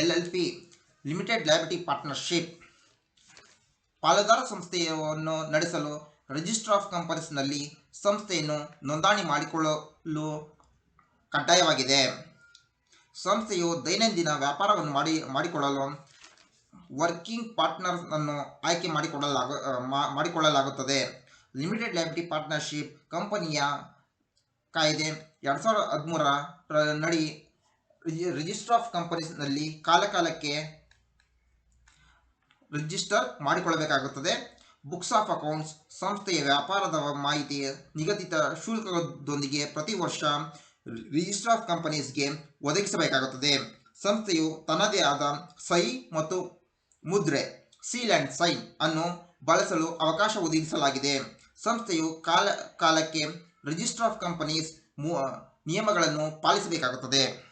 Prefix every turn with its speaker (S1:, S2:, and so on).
S1: L L P limited liability partnership ಪಾಲುದಾರ ಸಂಸ್ಥೆಯನ್ನು ನಡೆಸಲು ರಿಜಿಸ್ಟರ್ ಆಫ್ ಕಂಪನೀಸ್ನಲ್ಲಿ ಸಂಸ್ಥೆಯನ್ನು ನೋಂದಣಿ ಮಾಡಿಕೊಳ್ಳಲು ಕಡ್ಡಾಯವಾಗಿದೆ. ಸಂಸ್ಥೆಯು ದೈನಂದಿನ ವ್ಯಾಪಾರವನ್ನು ಮಾಡಿ, ಮಾಡಿಕೊಳ್ಳಲು ವರ್ಕಿಂಗ್ ಪಾರ್ಟ್ನರ್ ಅನ್ನು ಆಯ್ಕೆ ಮಾಡಿಕೊಳ್ಳಲಾಗ ಮಾಡಿಕೊಳ್ಳಲಾಗುತ್ತದೆ. ಲಿಮಿಟೆಡ್ ಲ್ಯಾಬಿಟಿ ಪಾರ್ಟ್ನರ್ಶಿಪ್ ಕಂಪನಿಯ ಕಾಯ್ದೆ ಎರಡು ಸಾವಿರದ ಹದಿಮೂರರ ನಡಿ ರಿಜಿಸ್ಟರ್ ಆಫ್ ಕಂಪನೀಸ್ನಲ್ಲಿ ಕಾಲಕಾಲಕ್ಕೆ ರಿಜಿಸ್ಟರ್ ಮಾಡಿಕೊಳ್ಳಬೇಕಾಗುತ್ತದೆ. ಬುಕ್ಸ್ ಆಫ್ ಅಕೌಂಟ್ಸ್ ಸಂಸ್ಥೆಯ ವ್ಯಾಪಾರದ ಮಾಹಿತಿ ನಿಗದಿತ ಶುಲ್ಕದೊಂದಿಗೆ ಪ್ರತಿ ವರ್ಷ ರಿಜಿಸ್ಟರ್ ಆಫ್ ಕಂಪನೀಸ್ಗೆ ಒದಗಿಸಬೇಕಾಗುತ್ತದೆ. ಸಂಸ್ಥೆಯು ತನ್ನದೇ ಆದ ಸೈ ಮತ್ತು ಮುದ್ರೆ ಸೀಲ್ ಆ್ಯಂಡ್ ಸೈನ್ ಅನ್ನು ಬಳಸಲು ಅವಕಾಶ ಒದಗಿಸಲಾಗಿದೆ. ಸಂಸ್ಥೆಯು ಕಾಲ ಕಾಲಕ್ಕೆ ರಿಜಿಸ್ಟರ್ ಆಫ್ ಕಂಪನೀಸ್ ನಿಯಮಗಳನ್ನು ಪಾಲಿಸಬೇಕಾಗುತ್ತದೆ.